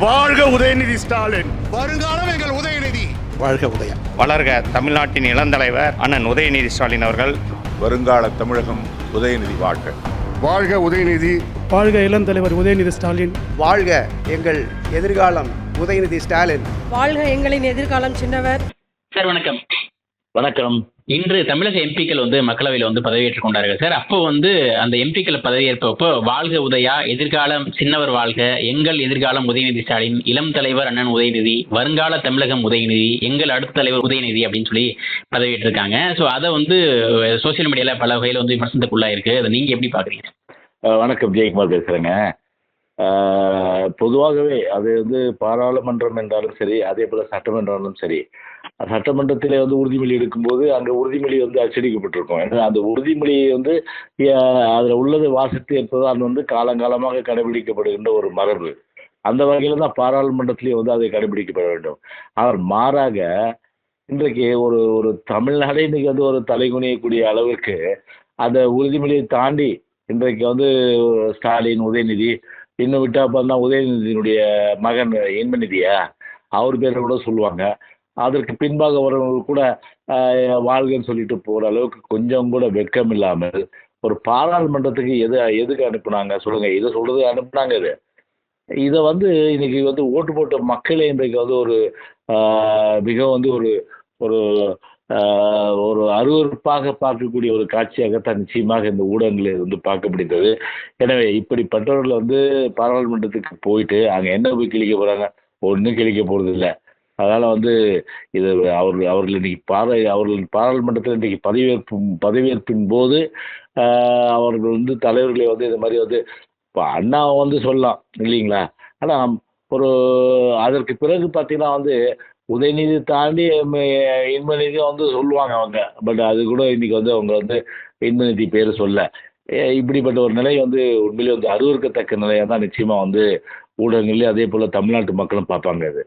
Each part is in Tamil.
வாழ்க உதயநிதி ஸ்டாலின். வருங்காலம் எங்கள் உதயநிதி. வாழ்க உதயம். வளர்க தமிழ்நாட்டின் இளந்தலைவர் அண்ணன் உதயநிதி ஸ்டாலின் அவர்கள். வருங்கால தமிழகம் உதயநிதி வாழ்க. வாழ்க உதயநிதி. வாழ்க இளம் தலைவர் உதயநிதி ஸ்டாலின். வாழ்க எங்கள் எதிர்காலம் உதயநிதி ஸ்டாலின். வாழ்க எங்களின் எதிர்காலம் சின்னவர். சார் வணக்கம். வணக்கம். இன்று தமிழக எம்பிக்கள் வந்து மக்களவையில் வந்து பதவியேற்றுக் கொண்டார்கள். சார் அப்போ வந்து அந்த எம்பிக்கள் பதவியேற்பப்போ வாழ்க உதயா எதிர்காலம் சின்னவர் வாழ்க எங்கள் எதிர்காலம் உதயநிதி ஸ்டாலின் இளம் தலைவர் அண்ணன் உதயநிதி வருங்கால தமிழகம் உதயநிதி எங்கள் அடுத்த தலைவர் உதயநிதி அப்படின்னு சொல்லி பதவியேற்றிருக்காங்க. ஸோ அதை வந்து சோசியல் மீடியாவில் பல வகையில் வந்து விமர்சனத்துக்குள்ளாயிருக்கு. அதை நீங்கள் எப்படி பார்க்குறீங்க? வணக்கம். ஜெயக்குமார் பேசுகிறேங்க பொதுவாகவே அது வந்து பாராளுமன்றம் என்றாலும் சரி அதே போல் சட்டமன்றாலும் சரி சட்டமன்றத்தில் வந்து உறுதிமொழி எடுக்கும்போது அங்கே உறுதிமொழி வந்து அச்சடிக்கப்பட்டிருக்கும். ஏன்னா அந்த உறுதிமொழியை வந்து அதில் உள்ளது வாசித்து இருப்பதால் வந்து காலங்காலமாக கடைபிடிக்கப்படுகின்ற ஒரு மரபு. அந்த வகையில் தான் பாராளுமன்றத்திலேயே வந்து அதை கடைபிடிக்கப்பட வேண்டும். அவர் மாறாக இன்றைக்கு ஒரு ஒரு தமிழ்நாடே இன்னைக்கு வந்து ஒரு தலைகுனியக்கூடிய அளவிற்கு அந்த உறுதிமொழியை தாண்டி இன்றைக்கு வந்து ஸ்டாலின் உதயநிதி இன்னும் விட்டா பார்த்தா உதயநிதியினுடைய மகன் இன்பநிதியா அவர் பேரை கூட சொல்லுவாங்க. அதற்கு பின்பாக வரவங்க கூட வாழ்கன்னு சொல்லிட்டு போகிற அளவுக்கு கொஞ்சம் கூட வெட்கம் இல்லாமல் ஒரு பாராளுமன்றத்துக்கு எது எதுக்கு அனுப்புனாங்க? சொல்லுங்க. இதை சொல்றது அனுப்புனாங்க இது. இதை வந்து இன்னைக்கு வந்து ஓட்டு போட்ட மக்களே இன்றைக்கு வந்து ஒரு மிக வந்து ஒரு ஒரு அருவறுப்பாக அருவருப்பாக பார்க்கக்கூடிய ஒரு காட்சியாகத்தான் நிச்சயமாக இந்த ஊடகங்களில் வந்து பார்க்க முடிந்தது எனவே இப்படிப்பட்டவர்கள் வந்து பாராளுமன்றத்துக்கு போயிட்டு அங்கே என்ன போய் கிழிக்க போகிறாங்க ஒன்றும் கிழிக்க போகிறது இல்லை. அதனால் வந்து இது அவர்கள் அவர்கள் இன்னைக்கு பார அவர்கள் பாராளுமன்றத்தில் இன்றைக்கு பதவியேற்பு பதவியேற்பின் போது அவர்கள் வந்து தலைவர்களை வந்து இது மாதிரி வந்து இப்போ அண்ணா வந்து சொல்லலாம் இல்லைங்களா? ஆனால் ஒரு அதற்கு பிறகு பார்த்தீங்கன்னா வந்து உதயநிதி தாண்டி இன்பநிதி வந்து சொல்லுவாங்க அவங்க. பட் அது கூட இன்னைக்கு வந்து அவங்க வந்து இன்பநிதி பேர் சொல்ல. இப்படிப்பட்ட ஒரு நிலை வந்து உண்மையிலே வந்து அருவருக்கத்தக்க நிலையாக தான் நிச்சயமாக வந்து ஊடகங்கள்லேயும் அதே போல் தமிழ்நாட்டு மக்களும் பார்ப்பாங்க இது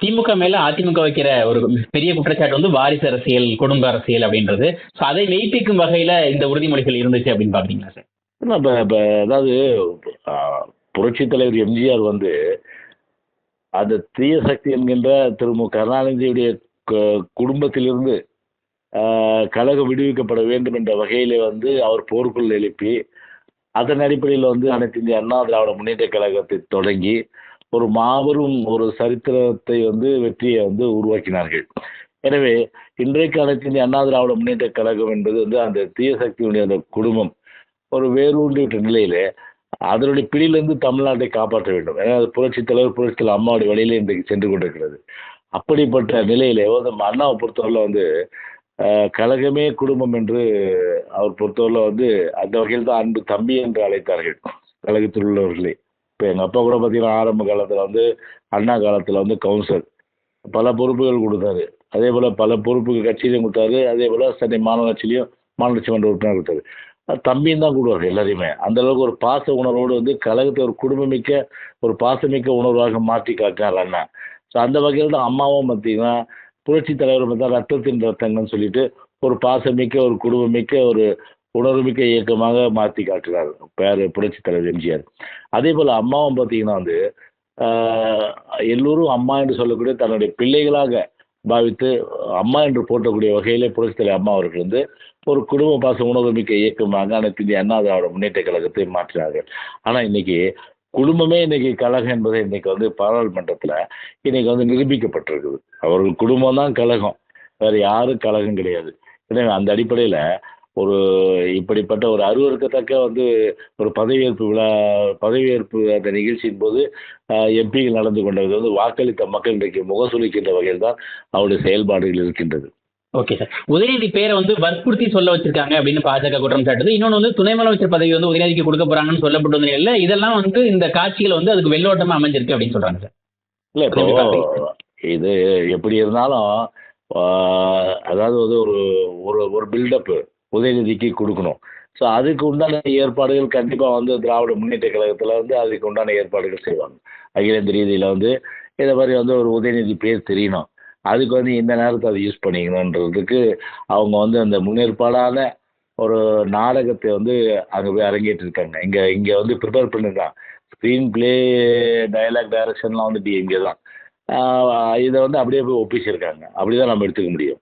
திமுக மேல அதிமுக வைக்கிற ஒரு பெரிய குற்றச்சாட்டு வந்து வாரிசு அரசியல் குடும்ப அரசியல் அப்படின்றது. ஸோ அதை மெய்ப்பிக்கும் வகையில இந்த உறுதிமொழிகள் இருந்துச்சு அப்படின்னு பாக்குறீங்களா சார்? இப்போ இப்போ அதாவது புரட்சி தலைவர் எம்ஜிஆர் வந்து அந்த தீய சக்தி என்கின்ற திரு மு. கருணாநிதியுடைய குடும்பத்திலிருந்து கழகம் விடுவிக்கப்பட வேண்டும் என்ற வகையிலே வந்து அவர் போர்க்குள் எழுப்பி அதன் அடிப்படையில் வந்து அனைத்து இந்திய அண்ணா திராவிட முன்னேற்ற கழகத்தை தொடங்கி ஒரு மாபெரும் ஒரு சரித்திரத்தை வந்து வெற்றியை வந்து உருவாக்கினார்கள். எனவே இன்றைக்கு அனைத்து இந்திய அண்ணா திராவிட முன்னேற்ற கழகம் என்பது வந்து அந்த தீயசக்தியுடைய அந்த குடும்பம் ஒரு வேரூன்றிவிட்ட நிலையிலே அதனுடைய பிடியிலிருந்து தமிழ்நாட்டை காப்பாற்ற வேண்டும். ஏன்னா அது புரட்சி தலைவர் புரட்சி தலைவர் அம்மாவுடைய வழியிலே இன்றைக்கு சென்று கொண்டிருக்கிறது. அப்படிப்பட்ட நிலையிலே வந்து நம்ம அண்ணாவை பொறுத்தவரையில் வந்து கழகமே குடும்பம் என்று அவர் பொறுத்தவரையில் வந்து அந்த வகையில் தான் அன்பு தம்பி என்று அழைத்தார்கள். கழகத்தில் உள்ளவர்களே. இப்போ எங்கள் அப்பா கூட பார்த்தீங்கன்னா ஆரம்ப காலத்தில் வந்து அண்ணா காலத்தில் வந்து கவுன்சிலர் பல பொறுப்புகள் கொடுத்தாரு. அதே போல் பல பொறுப்புகள் கட்சியிலையும் கொடுத்தாரு. அதே போல் சென்னை மாநகராட்சியிலையும் மாநகராட்சி மன்ற உறுப்பினர் கொடுத்தாரு. தம்பியும் தான் கூடுவார் எல்லாரையுமே. அந்த அளவுக்கு ஒரு பாச உணர்வோடு வந்து கழகத்தை ஒரு குடும்பமிக்க ஒரு பாசமிக்க உணர்வாக மாற்றி காக்கார் அண்ணா. ஸோ அந்த வகையில் தான் அம்மாவும் பார்த்தீங்கன்னா புரட்சி தலைவர் பார்த்தா ரத்தத்தின் ரத்தங்கன்னு சொல்லிட்டு ஒரு பாசமிக்க ஒரு குடும்பமிக்க ஒரு உணர்வுமிக்க இயக்கமாக மாற்றி காட்டுறார் பேர் புரட்சி தலைவர் எம்ஜிஆர். அதே போல் அம்மாவும் பார்த்தீங்கன்னா வந்து எல்லோரும் அம்மா என்று சொல்லக்கூடிய தன்னுடைய பிள்ளைகளாக பாவித்து அம்மா என்று போற்றக்கூடிய வகையிலே புரட்சித்தலை அம்மா அவர்கள் வந்து ஒரு குடும்ப பாச உணர்வுமிக்க இயக்கமாக அனைத்து இந்திய அண்ணா திராவிட முன்னேற்ற கழகத்தை மாற்றினார்கள். ஆனால் இன்னைக்கு குடும்பமே இன்னைக்கு கழகம் என்பதை இன்னைக்கு வந்து பாராளுமன்றத்தில் இன்னைக்கு வந்து நிரூபிக்கப்பட்டிருக்குது. அவர்கள் குடும்பம் தான் கழகம். வேறு யாரும் கழகம் கிடையாது. எனவே அந்த அடிப்படையில் ஒரு இப்படிப்பட்ட ஒரு அருவருக்கத்தக்க வந்து ஒரு பதவியேற்பு விழா பதவியேற்பு அந்த நிகழ்ச்சியின் போது எம்பிகள் நடந்து கொண்டது வந்து வாக்களித்த மக்கள் இன்றைக்கு முகசுளிக்கின்ற வகையில் தான் அவருடைய செயல்பாடுகள் இருக்கின்றது. Okay sir. உதயநிதி பேரை வந்து வற்புறுத்தி சொல்ல வச்சிருக்காங்க அப்படின்னு பாஜக குற்றம் சாட்டுது. இன்னொன்று வந்து துணை முதலமைச்சர் பதவி வந்து உதயநிதிக்கு கொடுக்க போறாங்கன்னு சொல்லப்பட்ட நிலையில இதெல்லாம் வந்து இந்த காட்சிகள் வந்து அதுக்கு வெள்ளோட்டமா அமைஞ்சிருக்கு அப்படின்னு சொல்றாங்க சார். இல்லை இப்போ? இது எப்படி இருந்தாலும் அதாவது வந்து ஒரு ஒரு ஒரு பில்டப்பு உதயநிதிக்கு கொடுக்கணும். ஸோ அதுக்கு உண்டான ஏற்பாடுகள் கண்டிப்பாக வந்து திராவிட முன்னேற்ற கழகத்தில் வந்து அதுக்கு உண்டான ஏற்பாடுகள் செய்வாங்க. அகில இந்திய ரீதியில் வந்து இதை மாதிரி வந்து ஒரு உதயநிதி பேர் தெரியணும். அதுக்கு வந்து இந்த நேரத்தை அதை யூஸ் பண்ணிக்கணுன்றதுக்கு அவங்க வந்து அந்த முன்னேற்பாடான ஒரு நாடகத்தை வந்து அங்கே போய் அரங்கேற்றிருக்காங்க. இங்கே இங்கே வந்து ப்ரிப்பேர் பண்ணிருக்காங்க. ஸ்க்ரீன் ப்ளே டயலாக் டைரக்ஷன்லாம் வந்து இங்கே தான். இதை வந்து அப்படியே போய் ஒப்பிச்சிருக்காங்க. அப்படி தான் நம்ம எடுத்துக்க முடியும்.